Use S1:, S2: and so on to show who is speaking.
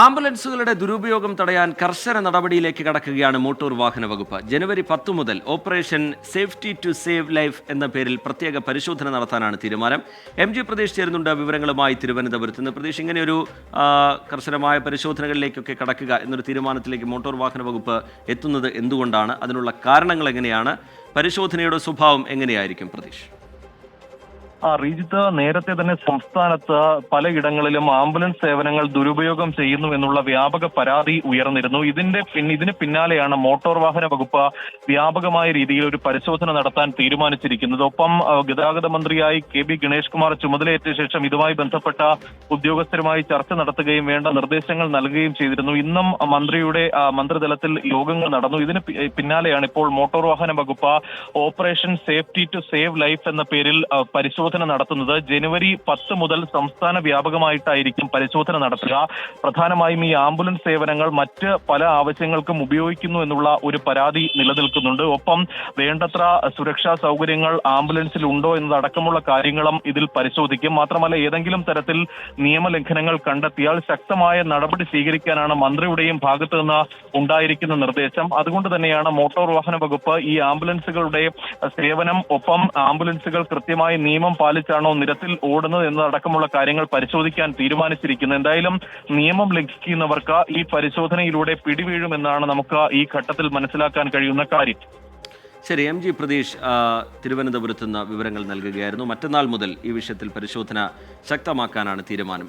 S1: ആംബുലൻസുകളുടെ ദുരുപയോഗം തടയാൻ കർശന നടപടിയിലേക്ക് കടക്കുകയാണ് മോട്ടോർ വാഹന വകുപ്പ്. ജനുവരി പത്ത് മുതൽ operation safety to save life എന്ന പേരിൽ പ്രത്യേക പരിശോധന നടത്താനാണ് തീരുമാനം. എം ജി പ്രദേശ് ചേരുന്നുണ്ട് വിവരങ്ങളുമായി തിരുവനന്തപുരത്ത് നിന്ന്. പ്രദേശ് ഇങ്ങനെയൊരു കർശനമായ പരിശോധനകളിലേക്കൊക്കെ കടക്കുക എന്നൊരു തീരുമാനത്തിലേക്ക് മോട്ടോർ വാഹന വകുപ്പ് എത്തുന്നത് എന്തുകൊണ്ടാണ്? അതിനുള്ള കാരണങ്ങൾ എങ്ങനെയാണ്? പരിശോധനയുടെ സ്വഭാവം എങ്ങനെയായിരിക്കും പ്രതീഷ്?
S2: ആ റീജിത്ത് നേരത്തെ തന്നെ സംസ്ഥാനത്ത് പലയിടങ്ങളിലും ആംബുലൻസ് സേവനങ്ങൾ ദുരുപയോഗം ചെയ്യുന്നു എന്നുള്ള വ്യാപക പരാതി ഉയർന്നിരുന്നു. ഇതിന്റെ ഇതിന് പിന്നാലെയാണ് മോട്ടോർ വാഹന വകുപ്പ് വ്യാപകമായ രീതിയിൽ ഒരു പരിശോധന നടത്താൻ തീരുമാനിച്ചിരിക്കുന്നത്. ഒപ്പം ആ, ഗതാഗത മന്ത്രിയായി കെ ബി ഗണേഷ് കുമാർ ചുമതലയേറ്റ ശേഷം ഇതുമായി ബന്ധപ്പെട്ട ഉദ്യോഗസ്ഥരുമായി ചർച്ച നടത്തുകയും വേണ്ട നിർദ്ദേശങ്ങൾ നൽകുകയും ചെയ്തിരുന്നു. ഇന്നും മന്ത്രിയുടെ മന്ത്രിതലത്തിൽ യോഗങ്ങൾ നടന്നു. ഇതിന് പിന്നാലെയാണ് ഇപ്പോൾ മോട്ടോർ വാഹന വകുപ്പ് operation safety to save life എന്ന പേരിൽ ആ, പരിശോധന നടത്തുന്നത് ജനുവരി പത്ത് മുതൽ സംസ്ഥാന വ്യാപകമായിട്ടായിരിക്കും പരിശോധന നടത്തുക. പ്രധാനമായും ഈ ആംബുലൻസ് സേവനങ്ങൾ മറ്റ് പല ആവശ്യങ്ങൾക്കും ഉപയോഗിക്കുന്നു എന്നുള്ള ഒരു പരാതി നിലനിൽക്കുന്നുണ്ട്. ഒപ്പം വേണ്ടത്ര സുരക്ഷാ സൗകര്യങ്ങൾ ആംബുലൻസിൽ ഉണ്ടോ എന്നതടക്കമുള്ള കാര്യങ്ങളും ഇതിൽ പരിശോധിക്കും. മാത്രമല്ല ഏതെങ്കിലും തരത്തിൽ നിയമലംഘനങ്ങൾ കണ്ടെത്തിയാൽ ശക്തമായ നടപടി സ്വീകരിക്കാനാണ് മന്ത്രിയുടെയും ഭാഗത്തു നിന്ന് ഉണ്ടായിരിക്കുന്ന നിർദ്ദേശം. അതുകൊണ്ട് തന്നെയാണ് മോട്ടോർ വാഹന വകുപ്പ് ഈ ആംബുലൻസുകളുടെ സേവനം ഒപ്പം ആംബുലൻസുകൾ കൃത്യമായി നിയമം പാലിച്ചാണോ നിരത്തിൽ ഓടുന്നത് എന്നതടക്കമുള്ള കാര്യങ്ങൾ പരിശോധിക്കാൻ തീരുമാനിച്ചിരിക്കുന്നത്. എന്തായാലും നിയമം ലംഘിക്കുന്നവർക്ക് ഈ പരിശോധനയിലൂടെ പിടിവീഴുമെന്നാണ് നമുക്ക് ഈ ഘട്ടത്തിൽ മനസ്സിലാക്കാൻ കഴിയുന്ന കാര്യം.
S1: ശരി എം ജി പ്രതീഷ് തിരുവനന്തപുരത്ത് നിന്ന് വിവരങ്ങൾ നൽകുകയായിരുന്നു. മറ്റന്നാൾ മുതൽ ഈ വിഷയത്തിൽ പരിശോധന ശക്തമാക്കാനാണ് തീരുമാനം.